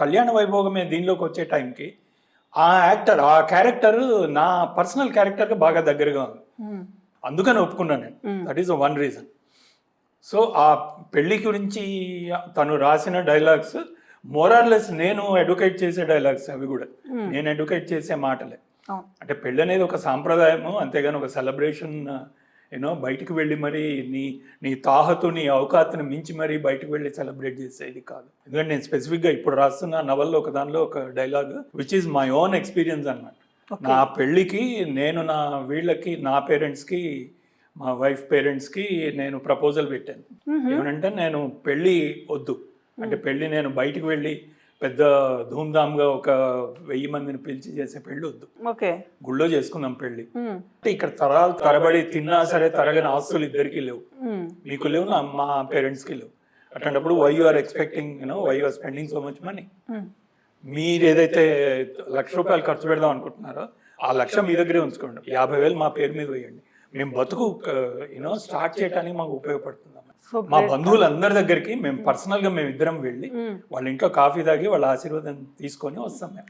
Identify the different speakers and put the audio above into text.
Speaker 1: కళ్యాణ వైభోగమే దీనిలోకి వచ్చే టైంకి ఆ యాక్టర్ ఆ క్యారెక్టర్ నా పర్సనల్ క్యారెక్టర్కి బాగా దగ్గరగా ఉంది. అందుకని ఒప్పుకున్నాను నేను. That is one reason so ఆ పెళ్ళి గురించి తను రాసిన డైలాగ్స్ మోరార్లెస్ నేను ఎడ్యుకేట్ చేసే డైలాగ్స్ అవి కూడా. నేను ఎడ్యుకేట్ చేసే మాటలే. అంటే పెళ్ళి అనేది ఒక సాంప్రదాయము అంతేగాని ఒక సెలబ్రేషన్ యూనో బయటికి వెళ్ళి మరి నీ నీ తాహతు నీ అవకాశను మించి మరి బయటికి వెళ్ళి సెలబ్రేట్ చేసేది కాదు. ఎందుకంటే నేను స్పెసిఫిక్గా ఇప్పుడు రాస్తున్న నవల్లో ఒక దానిలో ఒక dialogue which is my own experience అన్నమాట.
Speaker 2: Okay.
Speaker 1: నా పెళ్ళికి నేను నా వీళ్ళకి నా పేరెంట్స్కి మా వైఫ్ పేరెంట్స్కి నేను ప్రపోజల్ పెట్టాను.
Speaker 2: మ్మ్.
Speaker 1: ఏమనంటే నేను పెళ్ళి వద్దు. అంటే పెళ్ళి నేను బయటికి వెళ్ళి పెద్ద ధూమ్ధామ్గా ఒక వెయ్యి మందిని పిలిచి చేసే పెళ్ళి వద్దు.
Speaker 2: ఓకే.
Speaker 1: గుళ్ళో చేసుకుందాం పెళ్ళి.
Speaker 2: మ్మ్.
Speaker 1: అంటే ఇక్కడ తరాలు తరబడి తిన్నా సరే తరగని ఆస్తులు ఇద్దరికి లేవు. మీకు లేవు నా మా పేరెంట్స్కి లేవు. అట్లాంటప్పుడు why you are expecting you know why you are spending so much money. మీరు ఏదైతే లక్ష రూపాయలు ఖర్చు పెడదాం అనుకుంటున్నారో ఆ లక్ష మీ దగ్గరే ఉంచుకోండి. యాభై వేలు మా పేరు మీద వేయండి. మేము బతుకు యూనో స్టార్ట్ చేయడానికి మాకు ఉపయోగపడుతుంది మా
Speaker 2: great.
Speaker 1: బంధువులందరి దగ్గరికి మేము పర్సనల్గా మేము ఇద్దరం వెళ్ళి
Speaker 2: మ్మ్.
Speaker 1: వాళ్ళ ఇంట్లో కాఫీ తాగి వాళ్ళ ఆశీర్వాదం తీసుకొని వస్తాం మేము